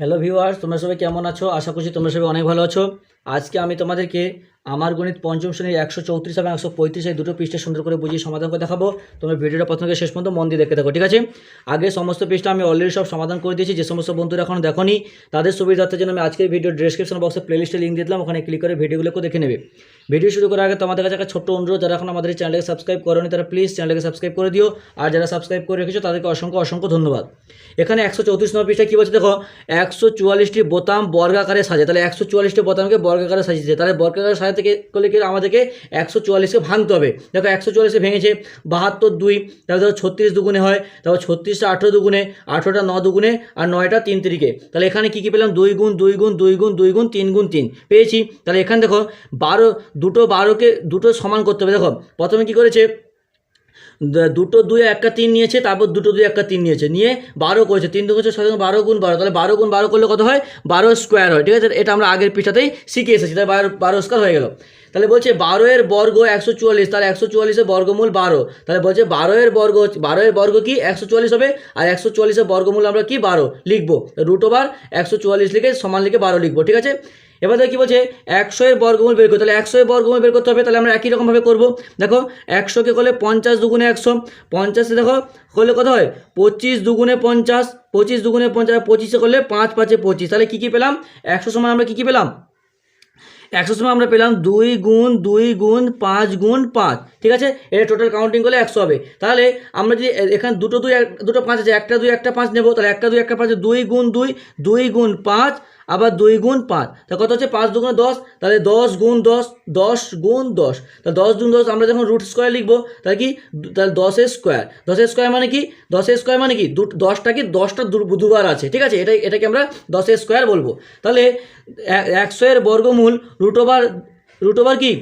Hello viewers তোমরা সবাই কেমন আছো? আশা করছি তোমরা সবাই অনেক ভালো আছো। আজকে আমি তোমাদেরকে আমার গণিত পঞ্চম শ্রেণির একশো চৌত্রিশ এবং একশো পঁয়ত্রিশ এই দুটো পৃষ্ঠে সুন্দর করে বুঝিয়ে সমাধান করে দেখাবো। তোমরা ভিডিওটা প্রথম থেকে শেষ পর্যন্ত মন দিয়ে দেখতে থাকো, ঠিক আছে? আগে সমস্ত পৃষ্ঠা আমি অলরেডি সব সমাধান করে দিয়েছি, যে সমস্ত বন্ধুরা এখনও দেখোনি, তাদের সুবিধার্থের জন্য আমি আজকের ভিডিও ডিসক্রিপশন বক্সে প্লেলিস্টে লিঙ্ক দিলাম, ওখানে ক্লিক করে ভিডিওগুলোকে দেখে নেবে। ভিডিও শুরু করার আগে তোমাদের কাছে একটা ছোট্ট অনুরোধ, যারা এখন আমাদের চ্যানেলকে সাবস্ক্রাইব করোনি, তারা প্লিজ চ্যানেলকে সাবস্ক্রাইব করে দিও, আর যারা সাবস্ক্রাইব করে রেখেছো, তাদেরকে অসংখ্য অসংখ্য ধন্যবাদ। এখানে একশো চৌত্রিশ নম্বর পৃষ্ঠায় কী বলছে দেখো? একশো চুয়াল্লিশটি বোতাম বর্গাকারে সাজে তাহলে একশো চুয়াল্লিশটি বোতামকে বর্গাকারে সাজিয়েছে তাহলে বর্গাকারে সাজাতে থেকে করলে আমাদেরকে একশো চুয়াল্লিশকে ভাঙতে হবে। দেখো একশো চুয়াল্লিশে ভেঙেছে, বাহাত্তর দুই, তারপর ধরো ছত্রিশ দুগুণে হয়, তারপর ছত্রিশটা আঠেরো দুগুণে, আঠেরোটা ন দুগুণে, আর নয়টা তিন তিরিকে। তাহলে এখানে কী কী পেলাম? দুই গুণ দুই গুণ দুই গুণ দুই গুণ, তিন গুণ, তিন। পেয়েছি। তাহলে এখানে দেখো বারো, দুটো বারোকে দুটো সমান করতে হবে। দেখো প্রথমে কী করেছে? দুটো দুই একটা তিন নিয়েছে, তারপর দুটো দুই একটা তিন নিয়েছে। নিয়ে বারো করেছে, তিন দু হচ্ছে ছয় বারো গুণ বারো, তাহলে বারো গুণ বারো করলে কত হয়? বারো স্কোয়ার হয়, ঠিক আছে? এটা আমরা আগের পৃষ্ঠাতেই শিখে এসেছি, তাহলে বারো বারো স্কোয়ার হয়ে গেল। তাহলে বলছে বারো এর বর্গ একশো চুয়াল্লিশ, তাহলে একশো চুয়াল্লিশের বর্গমূল বারো। তাহলে বলছে বারো এর বর্গ হচ্ছে- বারো এর বর্গ কি? একশো চুয়াল্লিশ হবে, আর একশো চুয়াল্লিশের বর্গমূল আমরা কি? বারো লিখব। রুট ওভার একশো চুয়াল্লিশ লিখে সমান লিখে বারো লিখব, ঠিক আছে? এবার দেখো কী বলছে, একশো এর বর্গমূল বের করতে তাহলে একশো এর বর্গমূল বের করতে হবে, তাহলে আমরা একই রকমভাবে করব। দেখো একশোকে করলে পঞ্চাশ দুগুণে একশো, পঞ্চাশে দেখো, করলে কত হয়? পঁচিশ দুগুণে পঞ্চাশ, পঁচিশ দুগুণে পঞ্চাশ পঁচিশে করলে পাঁচ, পাঁচে পঁচিশ। তাহলে কী কী পেলাম? একশো সময় আমরা কী কী পেলাম? একশো সময় আমরা পেলাম দুই গুণ দুই গুণ, পাঁচ গুণ, পাঁচ। ঠিক আছে? এটা টোটাল কাউন্টিং করলে একশো হবে। তাহলে আমরা যদি এখানে দুটো দুই দুটো পাঁচ আছে, একটা দুই, একটা পাঁচ নেব। তাহলে একটা দুই, একটা পাঁচ দুই গুণ দুই দুই গুণ পাঁচ, আবার দুই গুণ পাঁচ। তা কত হচ্ছে? পাঁচ দুগুণ দশ। তাহলে দশ গুণ দশ দশ গুণ দশ। তাহলে দশ গুণ দশ আমরা যখন রুট স্কোয়ার লিখব, তাহলে কি? তাহলে দশের স্কোয়ার দশের স্কোয়ার মানে কি? দশের স্কোয়ার মানে কি? দু দশটা কি? দশটা দুবার আছে। ঠিক আছে? এটাই এটাকে আমরা দশের স্কোয়ার বলব। তাহলে একশো এর বর্গমূল রুট ওভার রুট ওভার কি?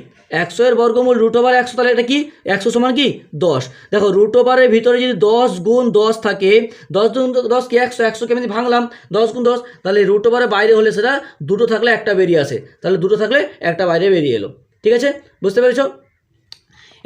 একশো এর বর্গমূল রুট ওভার একশো, তাহলে এটা কি? একশো সমান কি? দশ। দেখো রুট ওভারের ভিতরে যদি দশ গুণ দশ থাকে, দশ গুণ দশ কি একশো? একশো আমি ভাঙলাম, দশ গুণ দশ, তাহলে রুট ওভারের বাইরে হলে সেটা দুটো থাকলে একটা বেরিয়ে আসে। তাহলে দুটো থাকলে একটা বাইরে বেরিয়ে এলো। ঠিক আছে? বুঝতে পেরেছ?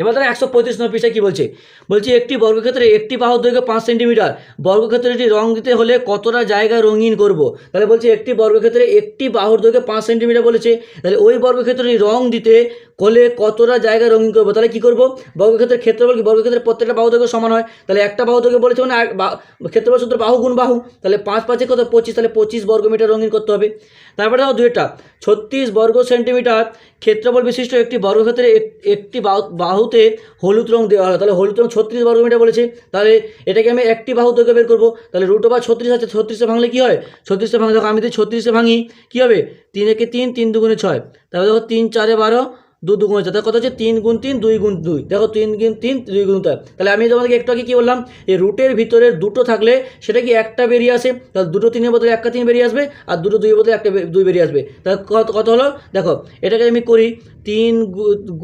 এবার তারা একশো পঁয়ত্রিশ নম্বর পৃষ্ঠায় কী বলছে? বলছে, একটি বর্গক্ষেত্রে একটি বাহুর দৈর্ঘ্য পাঁচ সেন্টিমিটার। বর্গক্ষেত্রটি রং দিতে হলে কতটা জায়গা রঙিন করব? তাহলে বলছে, একটি বর্গক্ষেত্রে একটি বাহুর দৈর্ঘ্য পাঁচ সেন্টিমিটার বলেছে। তাহলে ওই বর্গক্ষেত্রটি রং দিতে হলে কতটা জায়গা রঙিন করব? তাহলে কী করব? বর্গক্ষেত্রের ক্ষেত্রফল কি? বর্গক্ষেত্রের প্রত্যেকটা বাহু দৈর্ঘ্য সমান হয়। তাহলে একটা বাহু দৈর্ঘ্য বলেছে মানে ক্ষেত্রফল সূত্র বাহু গুণ বাহু। তাহলে পাঁচ পাঁচে কত? পঁচিশ। তাহলে পঁচিশ বর্গমিটার রঙিন করতে হবে। তারপরে দেখো দুইটা। ছত্রিশ বর্গ সেন্টিমিটার ক্ষেত্রফল বিশিষ্ট একটি বর্গক্ষেত্রে এক- একটি বাহু- বাহুতে হলুদ রং দেওয়া হয়। তাহলে হলুদ রং ছত্রিশ বর্গমিটার বলেছে, তাহলে এটাকে আমি একটি বাহু থেকে বের করব। তাহলে রুট ওভার ছত্রিশ আছে, ছত্রিশে ভাঙলে কী হয়? ছত্রিশে ভাঙলে, দেখো আমি যদি ছত্রিশে ভাঙি, কী হবে? তিন একে তিন তিন দুগুণে ছয়। তাহলে দেখো তিন, চারে বারো দু দুগুণ হচ্ছে তাহলে কত হচ্ছে? তিন গুণ তিন, দুই গুণ দুই। দেখো তিন গুণ তিন, দুই গুণ তাই তাহলে আমি তোমাদেরকে একটু আগে কী বললাম? এই রুটের ভিতরে দুটো থাকলে সেটা কি একটা বেরিয়ে আসে? তাহলে দুটো তিনের বদলে একটা তিন বেরিয়ে আসবে আর দুটো দুই বদলে একটা দুই বেরিয়ে আসবে। তাহলে কত কত হলো? দেখো, এটাকে আমি করি তিন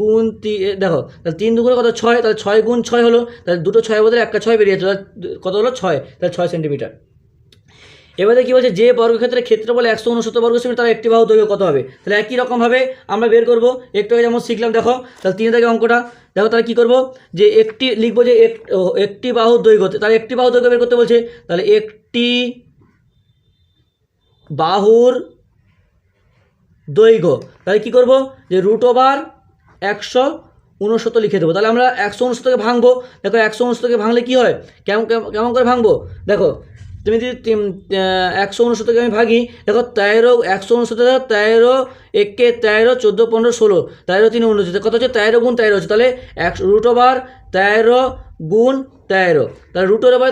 গুণ দেখো, তাহলে তিন দুগুণে কত? ছয়। তাহলে ছয় গুণ ছয় হলো। তাহলে দুটো ছয় বদলে একটা ছয় বেরিয়ে আসবে কত হলো? ছয়। তাহলে ছয় সেন্টিমিটার। এবারে কি বলছে, যে বর্গক্ষেত্রের ক্ষেত্রফল একশো উনসত্তর বর্গ সেমি, তার একটি বাহু দৈর্ঘ্য কত হবে? তাহলে একই রকমভাবে আমরা বের করব। একটু আগে যেমন শিখলাম, দেখো, তাহলে তিন থেকে অঙ্কটা, দেখো তাহলে কী করব? যে একটি, লিখব যে একটি বাহু দৈর্ঘ্য, তাহলে একটি বাহু দৈর্ঘ্য বের করতে বলছে, তাহলে একটি বাহুর দৈর্ঘ্য, তাহলে কী করব? যে রুট ওভার একশো উনসত্তর লিখে দেবো। তাহলে আমরা একশো উনসত্তরকে ভাঙবো, দেখো একশো উনসত্তরকে ভাঙলে কী হয়? কেমন- কেমন করে ভাঙবো? দেখো তুমি যদি একশো উনসত্তরকে আমি ভাগি, দেখো তেরো, একশো উনসত্তর তেরো, একে তেরো, চোদ্দ, পনেরো, ষোলো, তেরো, তিন উনচল্লিশ কত হচ্ছে? তেরো গুণ তেরো হচ্ছে। তাহলে একশো রুট ওভার তেরো গুণ তেরো। তাহলে রুট ওভার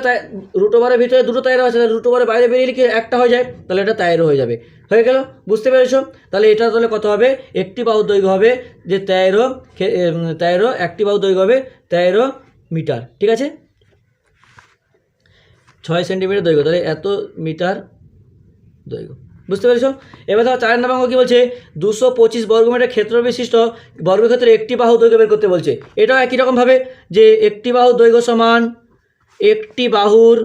রুট ওভারের ভিতরে দুটো তেরো আছে, তাহলে রুট ওভারের বাইরে বেরিয়ে লিখে একটা হয়ে যায়, তাহলে এটা তেরো হয়ে যাবে। হয়ে গেল? বুঝতে পেরেছ? তাহলে এটা তাহলে কত হবে? একটি বাহু দৈর্ঘ্য হবে যে তেরো তেরো, একটি বাহু দৈর্ঘ্য হবে তেরো মিটার। ঠিক আছে? সেন্টিমিটার দৈর্ঘ্য, তাহলে এত মিটার দৈর্ঘ্য। বুঝতে পেরেছ? এবার ধরো চার নম্বর কী বলছে? দুশো পঁচিশ বর্গমিটার ক্ষেত্র বিশিষ্ট বর্গক্ষেত্রে একটি বাহু দৈর্ঘ্য বের করতে বলছে। এটাও একই রকমভাবে যে একটি বাহু দৈর্ঘ্য সমান একটি বাহুর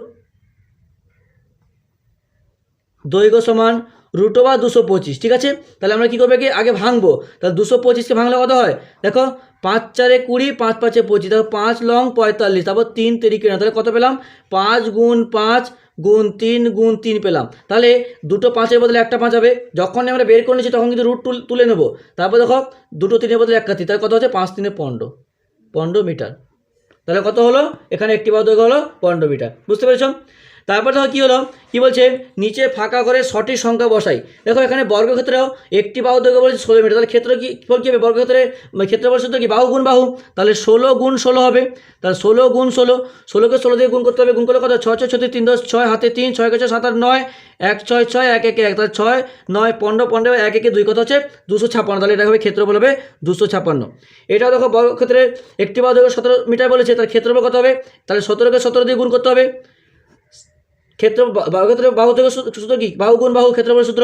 দৈর্ঘ্য সমান রুট ওভার দুশো পঁচিশ, ঠিক আছে? তাহলে আমরা কী করব কি আগে ভাঙবো। তাহলে দুশো পঁচিশকে ভাঙলে কত হয়? দেখো, পাঁচ চারে কুড়ি, পাঁচ পাঁচে পঁচিশ দেখো পাঁচ লং পঁয়তাল্লিশ, তারপর তিন তেরিকে না তাহলে কত পেলাম? পাঁচ গুণ পাঁচ গুণ তিন গুণ তিন পেলাম। তাহলে দুটো পাঁচের বদলে একটা পাঁচ হবে। যখন আমরা বের করে নিচ্ছি তখন কিন্তু রুট তুল- নেব। তারপর দেখো, দুটো তিনের বদলে এক কাতি তাহলে কত হচ্ছে? পাঁচ তিনে পনেরো। পনেরো মিটার। তাহলে কত হলো? এখানে একটি বাহুর হলো পনেরো মিটার। বুঝতে পেরেছ? তারপর দেখো কী হলো? কী বলছে? নিচে ফাঁকা করে সঠিক সংখ্যা বসাই। দেখো এখানে বর্গক্ষেত্রেও একটি বাহু দৈর্ঘ্য বলেছে ষোলো মিটার। তাহলে ক্ষেত্র কি কী হবে? বর্গক্ষেত্রে ক্ষেত্র ক্ষেত্রফল সূত্র কি? বাহু গুণ বাহু। তাহলে ষোলো গুণ ষোলো হবে। তাহলে ষোলো গুণ ষোলো। ষোলোকে ষোলো দিয়ে গুণ করতে হবে। গুণ করলে কত? ছয় ছয় ছয়, তিন, দশ, ছয়, হাতে তিন ছয় ছয়, সাত, আট, নয়, এক, ছয় ছয়, এক, একে এক। তাহলে ছয়, নয়, পনেরো পনেরো, এক, একে দুই কত হচ্ছে? দুশো ছাপ্পান্ন। তাহলে এটা হবে ক্ষেত্রফল হবে দুশো ছাপ্পান্ন। এটাও দেখো বর্গক্ষেত্রে একটি বাহু দৈর্ঘ্য সতেরো মিটার বলেছে। তার ক্ষেত্রফল কত হবে? তাহলে সতেরোকে সতেরো দিয়ে গুণ করতে হবে। ক্ষেত্র বাহুক্ষেত্রে বাহু থেকে সূত্র কি? বাহু গুণ বাহু ক্ষেত্রফল সূত্র।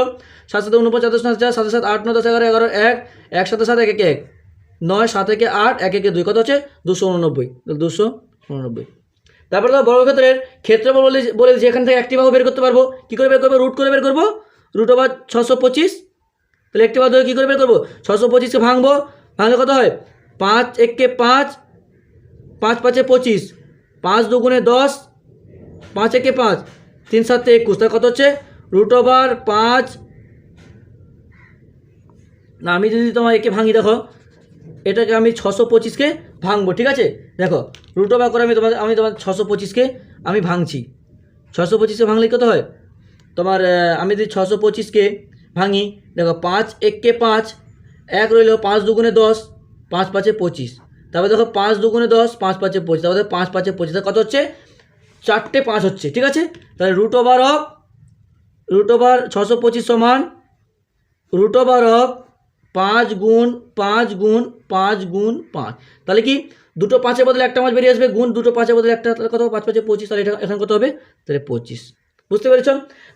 সাত সাথে উনপঞ্চাশ সাত চার সাত সাত, আট, নয়, দশ, এগারো এগারো, এক এক সাথে সাত, এক, একে, এক, নয়, সাত, একে, আট, এক, একে, দুই, কত হচ্ছে? দুশো উননব্বই। দুশো উননব্বই। তারপরে তো বর্গক্ষেত্রের ক্ষেত্রফল বলে বলে যে এখান থেকে একটি বাহু বের করতে পারব, কী করে বের করব? রুট করে বের করব? রুট ওভার ছশো পঁচিশ। তাহলে একটি বাহু কী করে বের করব? ছশো পঁচিশকে ভাঙবো। ভাঙলে কত হয়? পাঁচ, এককে পাঁচ পাঁচ, পাঁচে পঁচিশ। পাঁচ দুগুণে দশ, পাঁচ একে পাঁচ। তিন সাতে একুশ, তাহলে কত হচ্ছে? রুট ওভার পাঁচ। না, আমি যদি তোমার একে ভাঙি, দেখো, এটাকে আমি ছশো পঁচিশকে ভাঙবো, ঠিক আছে? দেখো রুট ওভার করে আমি তোমার আমি তোমার ছশো পঁচিশকে আমি ভাঙছি। ছশো পঁচিশকে ভাঙলে কত হয়? তোমার আমি যদি ছশো পঁচিশকে ভাঙি, দেখো, পাঁচ এককে পাঁচ, এক রইল পাঁচ দুগুণে দশ, পাঁচ পাঁচে পঁচিশ। তারপর দেখো, পাঁচ দুগুণে দশ, পাঁচ পাঁচে পঁচিশ। তারপর পাঁচ পাঁচে পঁচিশ কত হচ্ছে? চারটে পাঁচ হচ্ছে, ঠিক আছে? তাহলে root over of root over ছশো পঁচিশ সমান রুট ওভার অফ পাঁচ গুণ পাঁচ গুণ পাঁচ গুণ পাঁচ। তাহলে কি? দুটো পাঁচের বদলে একটা মাছ বেরিয়ে আসবে, গুণ দুটো পাঁচের বদলে একটা, তাহলে কত পাঁচ পাঁচে পঁচিশ, তাহলে এটা এখানে কত হবে? তাহলে পঁচিশ। বুঝতে পেরেছ?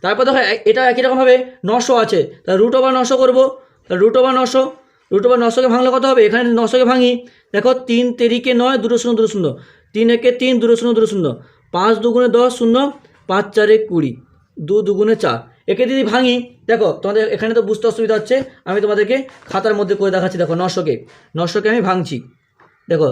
তারপর দেখো এটা একই রকমভাবে নশো আছে। তাহলে রুট ওভার নশো করব। তাহলে রুট ওভার নশো রুট ওভার নশোকে ভাঙলে কত হবে? এখানে নশোকে ভাঙি। দেখো, তিন তেরিকে নয়, দুটো শূন্য দুটো শূন্য। তিন একে তিন, দুটো শূন্য দুটো শূন্য। পাঁচ দুগুণে দশ শূন্য, পাঁচ চারে কুড়ি, দু দুগুণে চার। একে যদি ভাঙি, দেখো, তোমাদের এখানে তো বুঝতে অসুবিধা হচ্ছে, আমি তোমাদেরকে খাতার মধ্যে করে দেখাচ্ছি, দেখো, নশোকে। নশোকে আমি ভাঙছি। দেখো,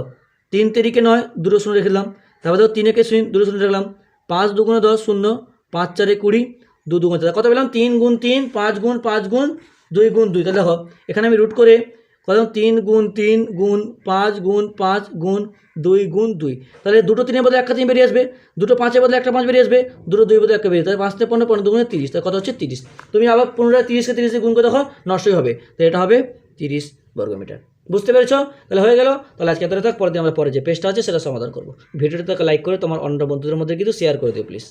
তিন তেরিকে নয়, দুটো শূন্য রেখে দিলাম। তারপর দেখো, তিনেকে শূন্য, দুটো শূন্য রাখলাম পাঁচ দুগুণে দশ শূন্য, পাঁচ চারে কুড়ি, দু দুগুণে কত পেলাম? তিন গুণ তিন, পাঁচ গুণ পাঁচ গুণ, দুই গুণ দুই। তাহলে দেখো, এখানে আমি রুট করে কত তিন গুণ তিন গুণ পাঁচ গুণ পাঁচ গুণ দুই গুণ দুই। তাহলে দুটো তিনের বদলে একটা তিন বেরিয়ে আসবে, দুটো পাঁচের বদলে একটা পাঁচ বেরিয়ে আসবে, দুটো দুই বদলে একটা বেরিয়ে তাহলে পাঁচতে পনেরো পনেরো দুগুণে তিরিশ, তাহলে কত হচ্ছে তিরিশ? তুমি আবার পুনরায় তিরিশকে তিরিশে গুণ করে দেখো, নষ্টই হবে। তো এটা হবে তিরিশ বর্গমিটার। বুঝতে পেরেছ? তাহলে হয়ে গেল। তাহলে আজকে এতটা থাক পরে দিয়ে আমরা পরে যে পেজটা আছে সেটা সমাধান করব। ভিডিওটাকে লাইক করে তোমার অন্য বন্ধুদের মধ্যে কিন্তু শেয়ার করে দিও প্লিজ